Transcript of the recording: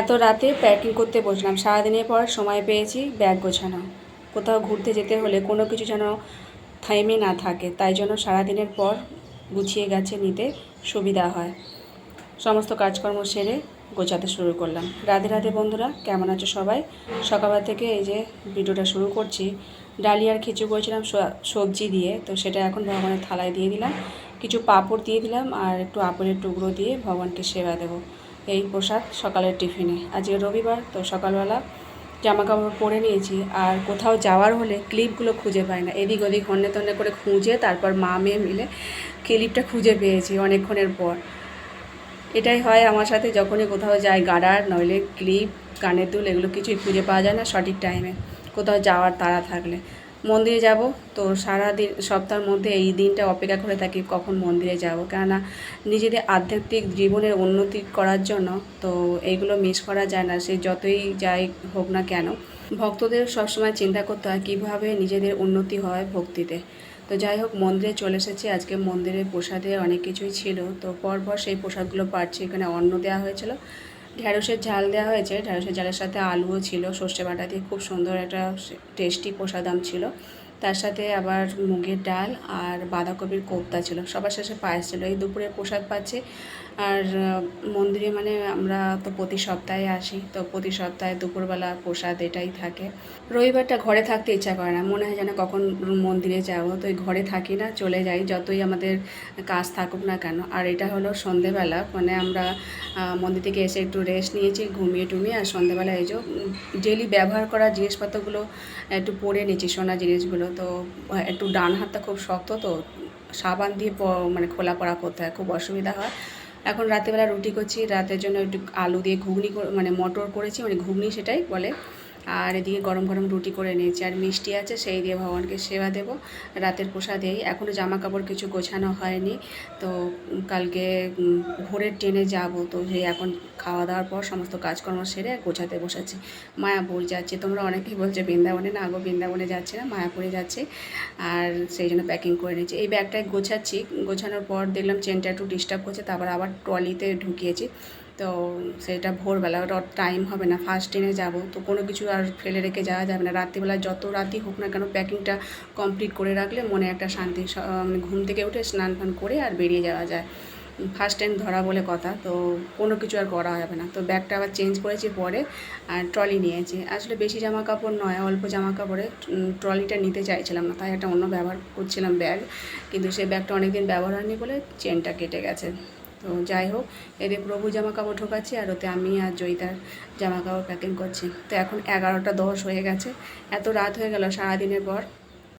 এত রাতে প্যাকিং করতে বসলাম। সারাদিনের পর সময় পেয়েছি ব্যাগ গোছানো। কোথাও ঘুরতে যেতে হলে কোনো কিছু যেন থাইমে না থাকে, তাই জন্য সারাদিনের পর গুছিয়ে গেছে নিতে সুবিধা হয়। সমস্ত কাজকর্ম সেরে গোছাতে শুরু করলাম। রাধে রাধে বন্ধুরা, কেমন আছো সবাই? সকালবেলা থেকে এই যে ভিডিওটা শুরু করছি ডালিয়ার খিচু করেছিলাম সবজি দিয়ে, তো সেটা এখন ভগবানের থালায় দিয়ে দিলাম। কিছু পাঁপড় দিয়ে দিলাম আর একটু আপেলের টুকরো দিয়ে ভগবানকে সেবা দেবো। এই প্রসাদ সকালের টিফিনে। আজকে রবিবার, তো সকালবেলা জামা কাপড় পরে নিয়েছি। আর কোথাও যাওয়ার হলে ক্লিপগুলো খুঁজে পাই না। এদিক ওদিক, হন্যে তন্যে করে খুঁজে, তারপর মা মেয়ে মিলে ক্লিপটা খুঁজে পেয়েছি অনেকক্ষণের পর। এটাই হয় আমার সাথে, যখনই কোথাও যাই গাডার, নইলে ক্লিপ, কানের দুল, এগুলো কিছুই খুঁজে পাওয়া যায় না সঠিক টাইমে কোথাও যাওয়ার তাড়া থাকলে। মন্দিরে যাব। তো সারা দিন সপ্তাহের মধ্যে এই দিনটা অপেক্ষা করে থাকি কখন মন্দিরে যাব। কেননা নিজেদের আধ্যাত্মিক জীবনের উন্নতি করার জন্য তো এইগুলো মিস করা যায় না। সে যতই যাই হোক না কেন, ভক্তদের সবসময় চিন্তা করতে হয় কীভাবে নিজেদের উন্নতি হয় ভক্তিতে। তো যাই হোক, মন্দিরে চলে এসেছি। আজকে মন্দিরে প্রসাদে অনেক কিছুই ছিল। তো পরপর সেই প্রসাদগুলো পাচ্ছি। এখানে অন্ন দেওয়া হয়েছিল। ঢ্যাঁড়সের ঝাল দেওয়া হয়েছে। ঢ্যাঁড়সের ঝালের সাথে আলুও ছিল, সর্ষে বাটা দিয়ে খুব সুন্দর একটা টেস্টি প্রসাদাম ছিল। তার সাথে আবার মুগের ডাল আর বাঁধাকপির কোপ্তা ছিল। সবার শেষে পায়েস ছিল। এই দুপুরে প্রসাদ পাচ্ছে। আর মন্দিরে মানে আমরা তো প্রতি সপ্তাহে আসি, তো প্রতি সপ্তাহে দুপুরবেলা প্রসাদ এটাই থাকে। রবিবারটা ঘরে থাকতে ইচ্ছা করে না, মনে হয় যেন কখন মন্দিরে যাব, তো এই ঘরে থাকি না, চলে যাই, যতই আমাদের কাজ থাকুক না কেন। আর এটা হলো সন্ধেবেলা মানে আমরা মন্দির থেকে এসে একটু রেস্ট নিয়েছি, ঘুমিয়ে টুমিয়ে, আর সন্ধেবেলা এই যে ডেলি ব্যবহার করা জিনিসপত্রগুলো একটু পরে নিয়েছি, সোনা জিনিসগুলো। তো, একটু ডান হাতটা খুব শক্ত, তো সাবান দিয়ে মানে খোলা পড়া করতে হয়, খুব অসুবিধা হয়। এখন রাতেবেলা রুটি করছি, রাতের জন্য একটু আলু দিয়ে ঘুগনি মানে মটর করেছি মানে ঘুগনি সেটাই বলে। আর এদিকে গরম গরম রুটি করে নিয়েছি আর মিষ্টি আছে, সেই দিয়ে ভগবানকে সেবা দেব। রাতের প্রসাদ এই এখনও জামা কাপড় কিছু গোছানো হয়নি। তো কালকে ভোরের ট্রেনে যাব, তো সেই এখন খাওয়া দাওয়ার পর সমস্ত কাজকর্ম সেরে গোছাতে বসেছি। মায়াপুর যাচ্ছি, তোমরা অনেকেই বলছো বৃন্দাবনে না গো, বৃন্দাবনে যাচ্ছে না, মায়াপুরে যাচ্ছি। আর সেই জন্য প্যাকিং করে নিয়েছি এই ব্যাগটায় গোছাচ্ছি, গোছানোর পর দেখলাম চেনটা একটু ডিস্টার্ব করছে, তারপর আবার ট্রলিতে ঢুকিয়েছি। তো সেটা ভোরবেলা, ওটা টাইম হবে না। ফার্স্ট ট্রেনে যাব। তো কোনো কিছু আর ফেলে রেখে যাওয়া যাবে না। রাত্রিবেলা যত রাতই হোক না কেন প্যাকিংটা কমপ্লিট করে রাখলে মনে একটা শান্তি। ঘুম থেকে উঠে স্নান ফান করে আর বেরিয়ে যাওয়া যায়। ফার্স্ট টাইম ধরা বলে কথা। তো কোনো কিছু আর করা যাবে না। তো ব্যাগটা আবার চেঞ্জ করেছি পরে আর ট্রলি নিয়েছি। আসলে বেশি জামা কাপড় নয়, অল্প জামা কাপড়ে ট্রলিটা নিতে চাইছিলাম না। তাই একটা অন্য ব্যবহার করছিলাম ব্যাগ। কিন্তু সেই ব্যাগটা অনেক দিন ব্যবহার হয়নি বলে চেনটা কেটে গেছে। তো যাই হোক এতে প্রভু জামা কাপড় ঢোকাচ্ছি আর ওতে আমি আর জয়িতার জামা কাপড় প্যাকিং করছি। তো এখন এগারোটা দশ হয়ে গেছে, এত রাত হয়ে গেল সারাদিনের পর।